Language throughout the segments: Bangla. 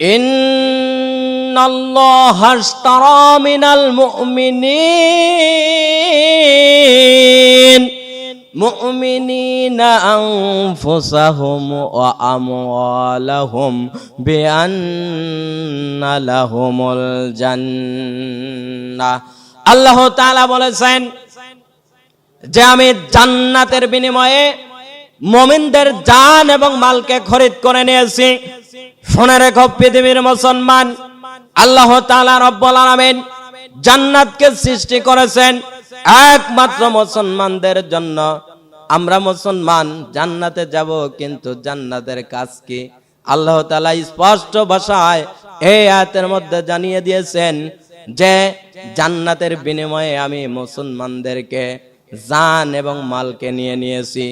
إن الله اشترى من المؤمنين مؤمنين أنفسهم وأموالهم بأن لهم الجنة আল্লাহ তাআলা বলেছেন যে আমি জান্নাতের বিনিময়ে মমিনদের জান এবং মালকে খরিদ করে নিয়েছি শুনে রেখো পৃথিবীর মুসলমান। আল্লাহ তাআলা রব্বুল আলামিন জান্নাতকে সৃষ্টি করেছেন একমাত্র মুসলমানদের জন্য। আমরা মুসলমান, জান্নাতে যাব কিন্তু জান্নাতের কাজ কি? আল্লাহ তাআলা স্পষ্ট ভাষায় এই আয়াতের মধ্যে জানিয়ে দিয়েছেন যে জান্নাতের বিনিময়ে আমি মুসলমানদেরকে জান এবং মালকে নিয়ে নিয়েছি।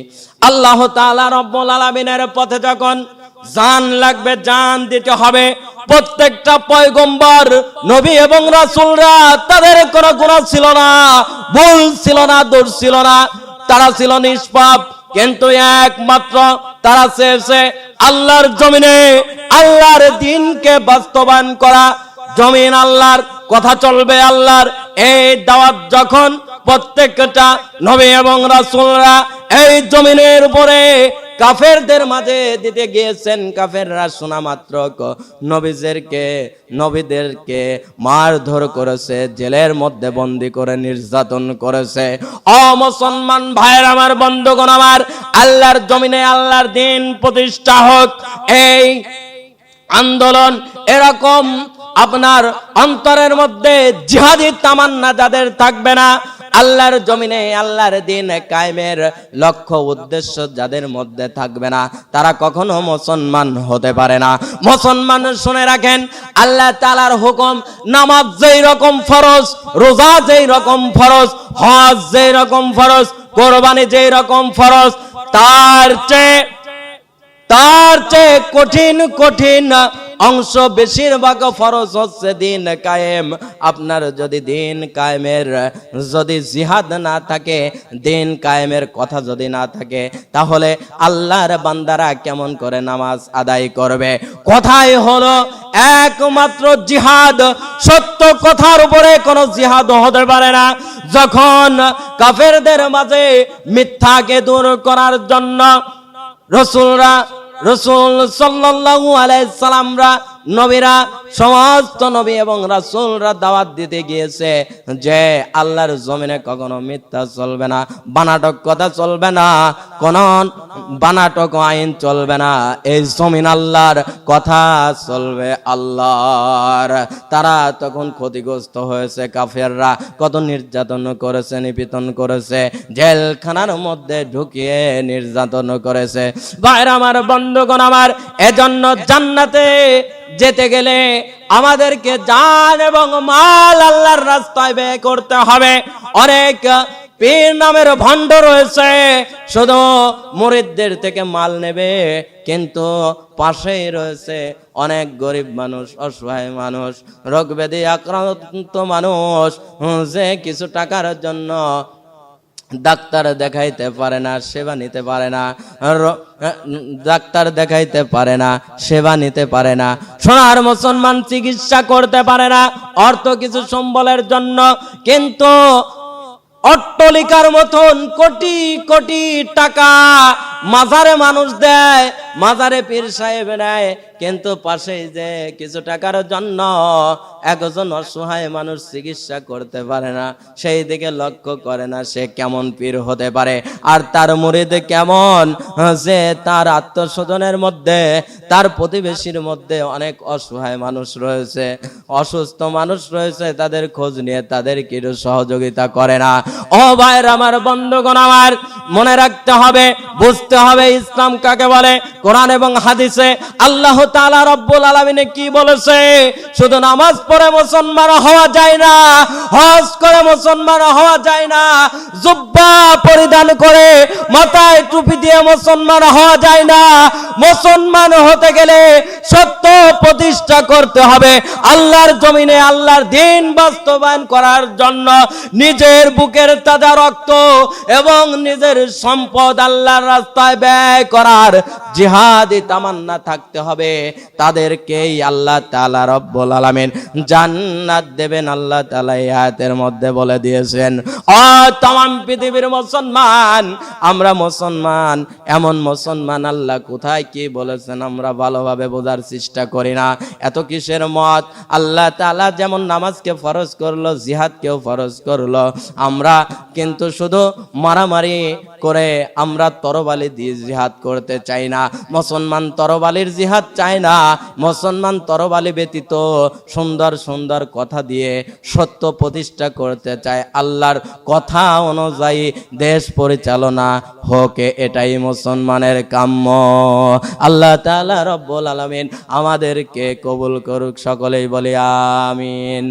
আল্লাহ তাআলা রব্বুল আলামিনের পথে যখন জান লাগবে, জান দিতে হবে। প্রত্যেকটা পয়গম্বর, নবী এবং রাসূলরা তাদের কোনো গুনাহ ছিল না, ভুল ছিল না দোষ ছিল না। তারা ছিল নিষ্পাপ, কিন্তু একমাত্র তারা চেয়েছে আল্লাহর জমিনে আল্লাহর দিনকে বাস্তবায়ন করা। জমিন আল্লাহর, কথা চলবে আল্লাহর। এই দাওয়াত যখন প্রত্যেকটা নবী এবং রাসূলরা এই জমিনের উপরে কাফেরদের মাঝে দিতে গিয়েছেন কাফেররা শোনা মাত্র নবীদেরকে নবীদেরকে মারধর করেছে, জেলের মধ্যে বন্দি করে নির্যাতন করেছে। অমুসলমান ভাইয়ের আমার বন্ধুগণ, আমার আল্লাহর জমিনে আল্লাহর দিন প্রতিষ্ঠা হোক। এই আন্দোলন এরকম আপনার অন্তরের মধ্যে জিহাদি তামান্না যাদের থাকবে না আল্লাহর জমিনে আল্লাহর দিন কায়েমের লক্ষ্য উদ্দেশ্য যাদের মধ্যে থাকবে না, তারা কখনো মুসলমান হতে পারে না। মুসলমান শুনে রাখেন, আল্লাহ তাআলার হুকুম, নামাজ যেই রকম ফরজ, রোজা যেই রকম ফরজ, হজ যেই রকম ফরজ, কোরবানি যেই রকম ফরজ, তার চেয়ে তার চেয়ে কঠিন কঠিন অংশ বেশিরভাগ ফরজ হচ্ছে দিন কায়েম। আপনার যদি দিন কায়েমের যদি জিহাদ না থাকে, দিন কায়েমের কথা যদি না থাকে, তাহলে আল্লাহর বান্দারা কেমন করে নামাজ আদায় করবে? কথাই হলো, একমাত্র জিহাদ সত্য কথার উপরে কোনো জিহাদ হতে পারে না। যখন কাফেরদের মাঝে মিথ্যাকে দূর করার জন্য রসুলরা রসুল সাল্লাল্লাহু আলাইহি সালামরা নবীরা সমস্ত নবী এবং রাসূলরা দাওয়াত দিতে গিয়েছে যে আল্লাহর জমিনে কখনো মিথ্যা চলবে না, বানাটক কথা চলবে না, কোন বানাটক আইন চলবে না, এই জমিন আল্লাহর কথা চলবে আল্লাহর। তারা তখন ক্ষতিগ্রস্ত হয়েছে কাফেররা, কত নির্যাতন করেছে, নিপীড়ন করেছে, জেলখানার মধ্যে ঢুকিয়ে নির্যাতন করেছে। বাইরে আমার বন্ধুগণ আমার, এজন্য জান্নাতে যেতে গেলে আমাদেরকে জান এবং মাল আল্লাহর রাস্তায় ব্যয় করতে হবে। অনেক পীর নামের ভণ্ড রয়েছে, শুধু মুরিদদের থেকে মাল নেবে, কিন্তু পাশেই রয়েছে অনেক গরিব মানুষ, অসহায় মানুষ রোগ ব্যাধি আক্রান্ত মানুষ, যে কিছু টাকার জন্য ডাক্তার দেখাইতে পারে না, সেবা নিতে পারে না ডাক্তার দেখাইতে পারে না, সেবা নিতে পারে না। সোনার মুসলমান চিকিৎসা করতে পারে না, অর্থ কিছু সম্বলের জন্য, কিন্তু অট্টলিকার মতন কোটি কোটি টাকা মাজারে মানুষ দেয়, মাজারে পীর সাহেব নেয়, কিন্তু পাশে যে কিছু টাকার জন্য একজন অসহায় মানুষ চিকিৎসা করতে পারে না, সেই দিকে লক্ষ্য করে না সে কেমন পীর হতে পারে। আর তার মুরিদ কেমন? যে তার আত্মস্বজনের মধ্যে, তার প্রতিবেশীর মধ্যে অনেক অসহায় মানুষ রয়েছে। অসুস্থ মানুষ রয়েছে, তাদের খোঁজ নিয়ে তাদের কেউ সহযোগিতা করে না। ও ভাইয়ের আমার বন্ধুগণ আমার, মনে রাখতে হবে, বুঝতে হবে। ইসলাম কাকে বলে? কোরআন এবং হাদিসে। আল্লাহ তাআলা রব্বুল আলামিনে কি বলেছে? শুধু নামাজ পড়ে মুসলমান হওয়া যায় না, হজ করে মুসলমান হওয়া যায় না, জুব্বা পরিধান করে মাথায় টুপি দিয়ে মুসলমান হওয়া যায় না। মুসলমান হতে গেলে সত্য প্রতিষ্ঠা করতে হবে। আল্লাহর জমিনে আল্লাহর দিন বাস্তবায়ন করার জন্য নিজের বুকের তাজা রক্ত এবং নিজের সম্পদ আল্লাহর রাস্তায় ব্যয় করার জিহাদি তামান্না থাকতে হবে। তাদেরকেই আল্লাহ তাআলা রব্বুল আলামিন জান্নাত দেবেন। আল্লাহ তাআলা এই মধ্যে বলে দিয়েছেন ও তাম পৃথিবীর মুসলমান, আমরা মুসলমান, এমন মুসলমান আল্লাহ কোথায় কি বলেছেন আমরা ভালোভাবে বোঝার চেষ্টা করি না। এত কিসের মত? আল্লাহ তাআলা যেমন নামাজকে ফরজ করল, জিহাদকেও ফরজ করল। আমরা কিন্তু শুধু মারামারি করে আমরা তরবালি দিয়ে জিহাদ করতে চাই না। মুসলমান তরবালির জিহাদ চায় না। মুসলমান তরবালি ব্যতীত সুন্দর সুন্দর কথা দিয়ে সত্য প্রতিষ্ঠা করতে চায়। আল্লাহর কথা অনুযায়ী দেশ পরিচালনা হোক এটাই মুসলমানের কাম্য। আল্লাহ তাআলা রব্বুল আলামিন আমাদেরকে কবুল করুক, সকলেই বলি আমিন।